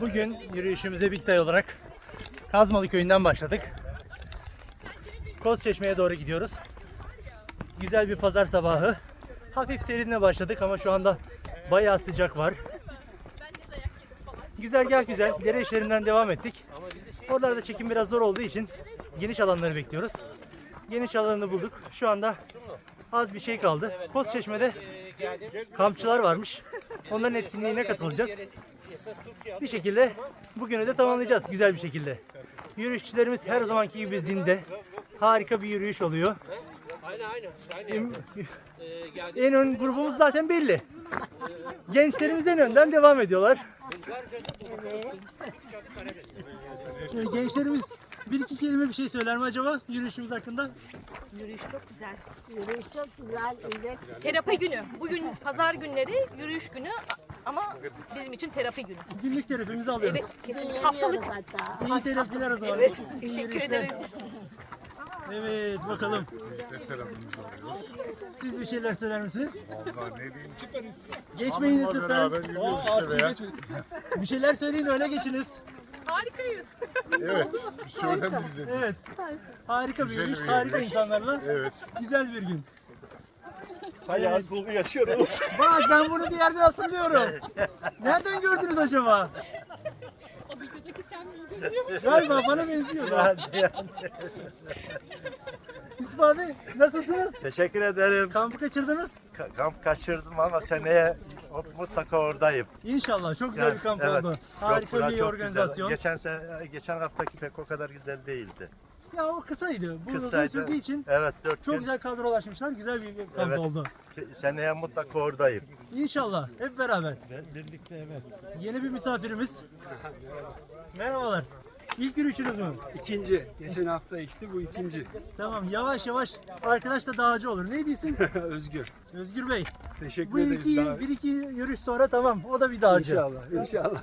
Bugün yürüyüşümüze Bittay olarak Kazmalı köyünden başladık. Kozçeşme'ye doğru gidiyoruz. Güzel bir pazar sabahı. Hafif serinle başladık ama şu anda bayağı sıcak var. Güzergah güzel. Dere işlerinden devam ettik. Oralarda çekim biraz zor olduğu için geniş alanları bekliyoruz. Geniş alanını bulduk. Şu anda az bir şey kaldı. Kozçeşme'de kampçılar varmış. Onların etkinliğine katılacağız. Bir şekilde bugünü de tamamlayacağız güzel bir şekilde. Yürüyüşçülerimiz her zamanki gibi zinde. Harika bir yürüyüş oluyor. En, en ön grubumuz zaten belli. Gençlerimiz en önden devam ediyorlar. Gençlerimiz bir iki kelime bir şey söyler mi acaba yürüyüşümüz hakkında? Yürüyüş çok güzel. Yürüyüş çok güzel, evet. Terapi günü. Bugün pazar günleri yürüyüş günü ama bizim için terapi günü. Günlük terapimizi alıyoruz. Evet, kesinlikle. Haftalık hatta. İyi terapiler o zaman. Evet, İyi teşekkür yürüyüşler. ederiz. Evet bakalım. Siz bir şeyler söyler misiniz? Vallahi ne diyeyim. Geçmeyiniz lütfen. Aa, geçmeyin. bir şeyler söyleyin öyle geçiniz. Harikayız. Evet. Söyle bize. Evet. Harika bir Güzel yürüyüş, bir harika yürüyüş. insanlarla. Evet. Güzel bir gün. Hayat dolu yaşıyoruz. Bak ben bunu bir yerde hatırlıyorum. Nereden gördünüz acaba? Galiba bana benziyor. Yusuf abi nasılsınız? Teşekkür ederim. Kampı kaçırdınız. Ka- Kamp kaçırdım ama seneye mutlaka oradayım. İnşallah çok güzel bir kamp evet. oldu. Harika bura bir çok organizasyon. Güzel. Geçen sene, geçen haftaki pek o kadar güzel değildi. Ya o kısaydı. Bu uzun Kısaydı. sürdüğü için Evet, dört çok gün. güzel kadrolaşmışlar. Güzel bir kamp Evet. oldu. Seneye mutlaka oradayım. İnşallah hep beraber. Birlikte evet. Yeni bir misafirimiz. Merhabalar. İlk yürüyüşünüz mü? İkinci. Geçen hafta ekti bu ikinci. Tamam yavaş yavaş arkadaş da dağcı olur. Ne diyorsun? Özgür. Özgür Bey. Teşekkür Bu ederiz. iki, daha- bir iki yürüyüş sonra tamam o da bir dağcı. İnşallah. İnşallah.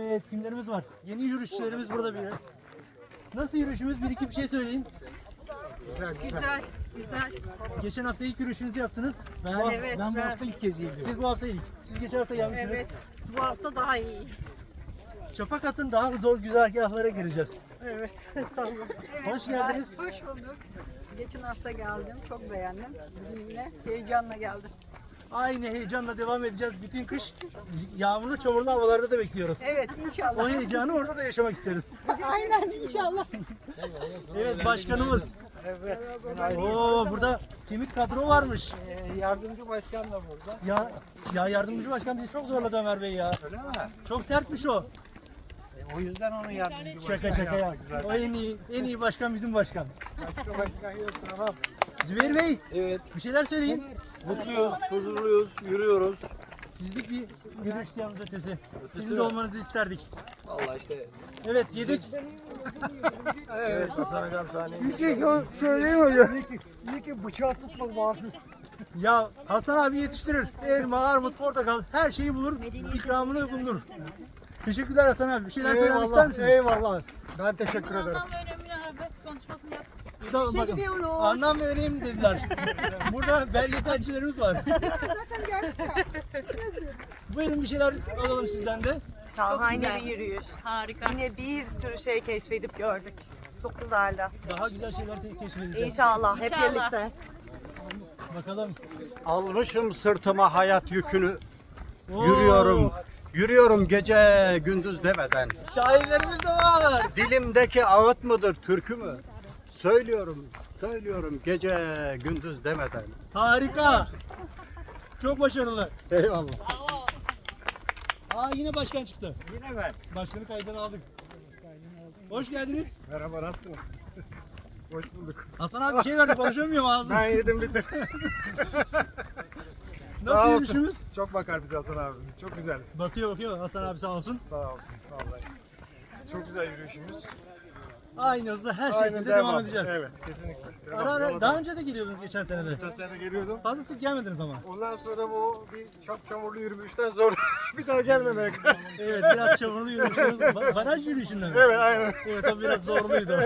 Evet kimlerimiz var? Yeni yürüyüşçülerimiz burada bir. Nasıl yürüyüşümüz? Bir iki bir şey söyleyin. Güzel, güzel. Geçen hafta ilk yürüyüşünüzü yaptınız. Ben, Evet, ben bu ben- hafta ilk kez geliyorum. Siz bu hafta ilk. Siz geçen hafta gelmişsiniz. Evet. Bu hafta daha iyi. Çapak atın daha zor güzergahlara gireceğiz. Evet, tamam. Hoş geldiniz. Hoş bulduk. Geçen hafta geldim, çok beğendim. Bugün yine heyecanla geldim. Aynı heyecanla devam edeceğiz. Bütün kış yağmurlu çamurlu havalarda da bekliyoruz. Evet, O inşallah. heyecanı orada da yaşamak isteriz. Aynen, inşallah. Evet başkanımız. Oo burada kemik kadro varmış. Yardımcı başkan da burada. Ya ya yardımcı başkan bizi çok zorladı Ömer Bey ya. Öyle mi? Çok sertmiş o. O yüzden onun yardımcı Şaka şaka ya. O en iyi en iyi başkan bizim başkan. Başka başkan yok tamam. Zübeyir Bey Evet. bir şeyler söyleyin. Mutluyuz, huzurluyuz, yürüyoruz. Sizlik bir yürüyüş diyarımız ötesi. Sizin de olmanızı isterdik. Vallahi işte. Evet yedik. Evet Hasan Hocam sahneye. söyleyeyim hocam. İyi ki bıçağı tutmadı bazı. Ya Hasan abi yetiştirir. Elma, armut, portakal her şeyi bulur. İkramını bulunur. Teşekkürler Hasan abi. Bir şeyler söylemek ister misiniz? Eyvallah. Ben teşekkür ederim. Da, bakın, Anlam vereyim dediler. Burada belgeselcilerimiz var. Zaten geldik ya. Buyurun bir şeyler alalım sizden de. Şahane bir yürüyüş. Harika. Yine bir sürü şey keşfedip gördük. Çok güzeldi. Daha güzel şeyler te- keşfedeceğiz. İnşallah hep İnşallah. birlikte. Bakalım. Almışım sırtıma hayat yükünü. Oo, Yürüyorum. Yürüyorum gece gündüz demeden. Şairlerimiz de var. Dilimdeki ağıt mıdır, türkü mü? Söylüyorum, söylüyorum gece gündüz demeden. Harika. Çok başarılı. Eyvallah. Aa yine başkan çıktı. Yine ben. Başkanı kaydan aldık. Hoş geldiniz. Merhaba nasılsınız? Hoş bulduk. Hasan abi bir şey verdi konuşamıyorum ağzım. Ben yedim bitti. Nasıl Sağ olsun. yürüyüşümüz? Çok bakar bize Hasan abi. Çok güzel. Bakıyor bakıyor Hasan abi sağ olsun. Sağ olsun. Vallahi. Çok güzel yürüyüşümüz. Aynı hızda her Aynen şekilde devam, edeceğiz. Evet kesinlikle. Ara ara daha önce de geliyordunuz geçen sene de. Geçen sene de geliyordum. Fazla sık gelmediniz ama. Ondan sonra bu bir çok çamurlu yürüyüşten sonra bir daha gelmemeye karar Evet biraz çamurlu yürümüşsünüz. Ba- Baraj yürüyüşünden mi? Evet aynen. Evet o biraz zorluydu.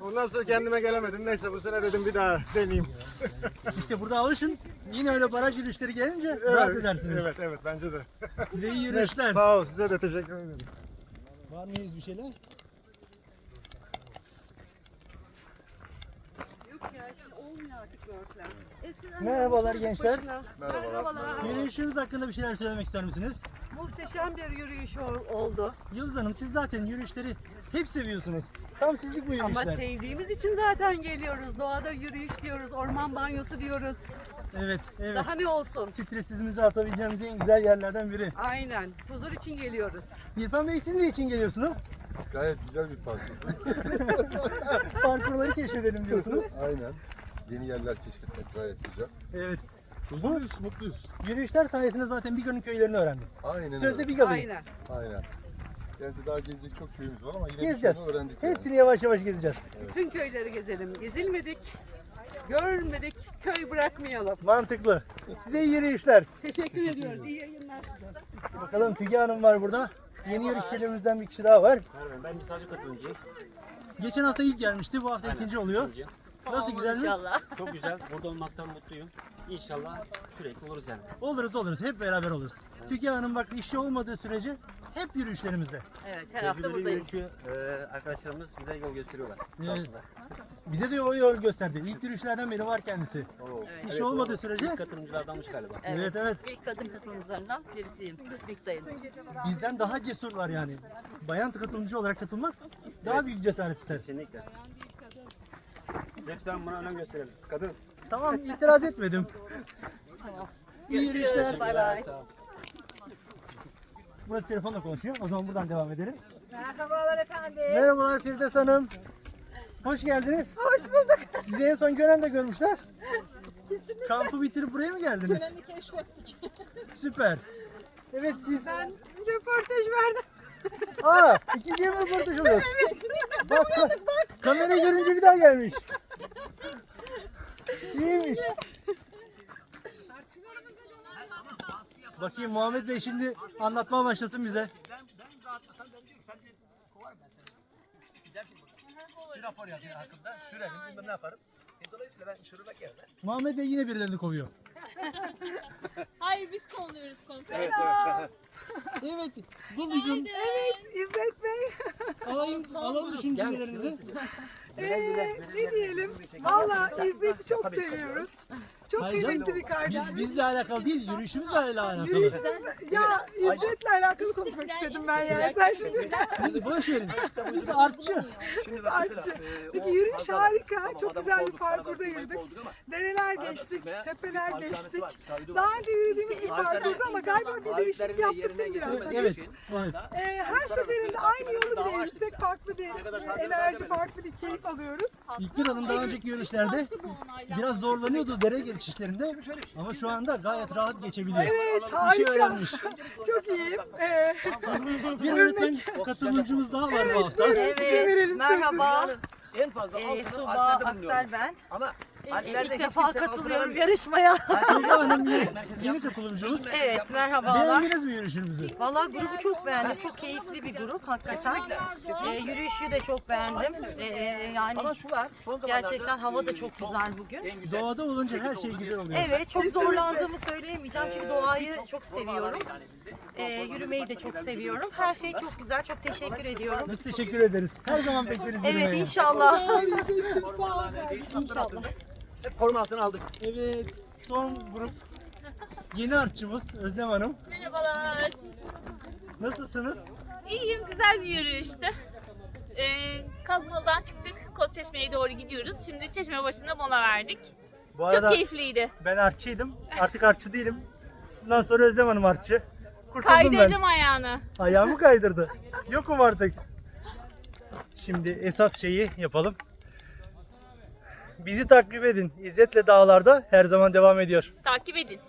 Ondan sonra kendime gelemedim. Neyse bu sene dedim bir daha deneyeyim. İşte burada alışın. Yine öyle baraj yürüyüşleri gelince rahat edersiniz. Evet evet bence de. Size iyi yürüyüşler. Sağ ol size de teşekkür ederim. Var mıyız bir şeyler? Merhabalar gençler. Merhabalar. Yürüyüşünüz hakkında bir şeyler söylemek ister misiniz? Muhteşem bir yürüyüş ol- oldu. Yıldız Hanım siz zaten yürüyüşleri hep seviyorsunuz. Tam sizlik bu Ama yürüyüşler. sevdiğimiz için zaten geliyoruz. Doğada yürüyüş diyoruz, orman banyosu diyoruz. Evet, evet. Daha ne olsun? Stresimizi atabileceğimiz en güzel yerlerden biri. Aynen. Huzur için geliyoruz. İrfan Bey siz ne için geliyorsunuz? Gayet güzel bir parkur. Keşfedelim diyorsunuz. Aynen. Yeni yerler keşfetmek gayet güzel. Evet. Huzurluyuz, mutluyuz. Yürüyüşler sayesinde zaten Biga'nın köylerini öğrendim. Aynen Sözde öyle. Biga'lıyım. Aynen. Aynen. Gerçi daha gezecek çok köyümüz var ama yine Gezeceğiz. bir öğrendik. yani. Hepsini yavaş yavaş gezeceğiz. Bütün köyleri gezelim. Gezilmedik, görmedik, köy bırakmayalım. Mantıklı. Size iyi yürüyüşler. Teşekkür ediyoruz. İyi yayınlar size. Bakalım Tüge Hanım var burada. Yeni yürüyüşçilerimizden bir kişi daha var. Ben misafir katılımcıyım. Geçen hafta ilk gelmişti. Bu hafta ikinci oluyor. Nasıl güzel mi? İnşallah. Çok güzel. Burada olmaktan mutluyum. İnşallah sürekli oluruz yani. Oluruz oluruz. Hep beraber oluruz. Tüge Hanım bak işi olmadığı sürece hep yürüyüşlerimizde. Evet her hafta Tecrübeli buradayız. yürüyüşü e, arkadaşlarımız bize yol gösteriyorlar. Evet. Bize de o yol gösterdi. İlk yürüyüşlerden beri var kendisi. İşi olmadığı sürece İlk katılımcılardanmış galiba. evet evet İlk kadın katılımcılarından birisiyim. Birlikteyim. bizden daha cesur var yani. Bayan katılımcı olarak katılmak daha büyük cesaret ister. Kesinlikle. Lütfen buna önem gösterelim. Kadın. Tamam itiraz etmedim. İyi yürüyüşler. Bay bay. Burası telefonla konuşuyor. O zaman buradan devam edelim. Merhabalar efendim. Merhabalar Firdevs Hanım. Hoş geldiniz. Hoş bulduk. Sizi en son gören de görmüşler. Kesinlikle. Kampı bitirip buraya mı geldiniz? Gönen'i keşfettik. Süper. Evet siz... Ben röportaj verdim. Aa ikinci mi röportaj oluyor? Bak, bak. Kamerayı görünce bir daha gelmiş. İyiymiş. Bakayım Muhammed Bey şimdi anlatmaya başlasın bize. Bir rapor yapıyor hakkında. Sürelim bilmem ne yaparız. E, dolayısıyla ben şurada geldim. Muhammed Bey yine birilerini kovuyor. Hayır biz konuyoruz komple. Evet, Bulucum. İzzet Bey. Alayım, alalım düşüncelerinizi. ne diyelim? Valla İzzet'i çok seviyoruz. Çok Hayır canım, kıymetli bir kardeş. Biz, bizle alakalı değil, yürüyüşümüzle alakalı. Ya İzzet'le alakalı konuşmak istedim ben yani. Sen şimdi Biz boş verin. Biz artçı. artçı. Peki yürüyüş harika. Çok güzel bir parkurda yürüdük. Dereler geçtik, tepeler geçtik. Daha önce yürüdüğümüz bir parkurdu ama galiba bir değişiklik yaptık mi biraz? Evet, evet. Ee, her seferinde aynı yolu bile yürüsek farklı bir enerji, farklı bir keyif alıyoruz. İlknur Hanım daha önceki yürüyüşlerde biraz zorlanıyordu dere geçişlerinde ama şu anda gayet rahat geçebiliyor. Evet, Bir şey harika. öğrenmiş. Çok iyiyim. Ee, Bir öğretmen katılımcımız daha var bu hafta. verelim Merhaba. En fazla Ee, Tuğba Aksel ben. Ama Ee, ilk defa katılıyorum yarışmaya. Tuğba Hanım yeni, yeni katılımcımız. evet merhabalar. Beğendiniz mi yürüyüşümüzü? Valla grubu çok beğendim. Çok keyifli bir grup hakikaten. Ee, yürüyüşü de çok beğendim. Ee, yani gerçekten hava da çok güzel bugün. Doğada olunca her şey güzel oluyor. Evet çok zorlandığımı söyleyemeyeceğim çünkü doğayı çok seviyorum. Ee, yürümeyi de çok seviyorum. Her şey çok güzel. Çok teşekkür ediyorum. Biz teşekkür ederiz. Her zaman bekleriz Evet yürümeye. inşallah. için sağ olun. İnşallah. Hep koruma altına aldık. Evet, son grup. Yeni artçımız Özlem Hanım. Merhabalar. Nasılsınız? İyiyim güzel bir yürüyüştü. Ee, Kazmalı'dan çıktık. Koçeşme'ye doğru gidiyoruz. Şimdi çeşme başında mola verdik. Bu Çok arada keyifliydi. ben artçıydım. Artık artçı değilim. Bundan sonra Özlem Hanım artçı. Kurtuldum ben. Kaydırdım ayağını. Ayağımı kaydırdı. Yokum artık. Şimdi esas şeyi yapalım. Bizi takip edin. İzzet'le Dağlar'da her zaman devam ediyor. Takip edin.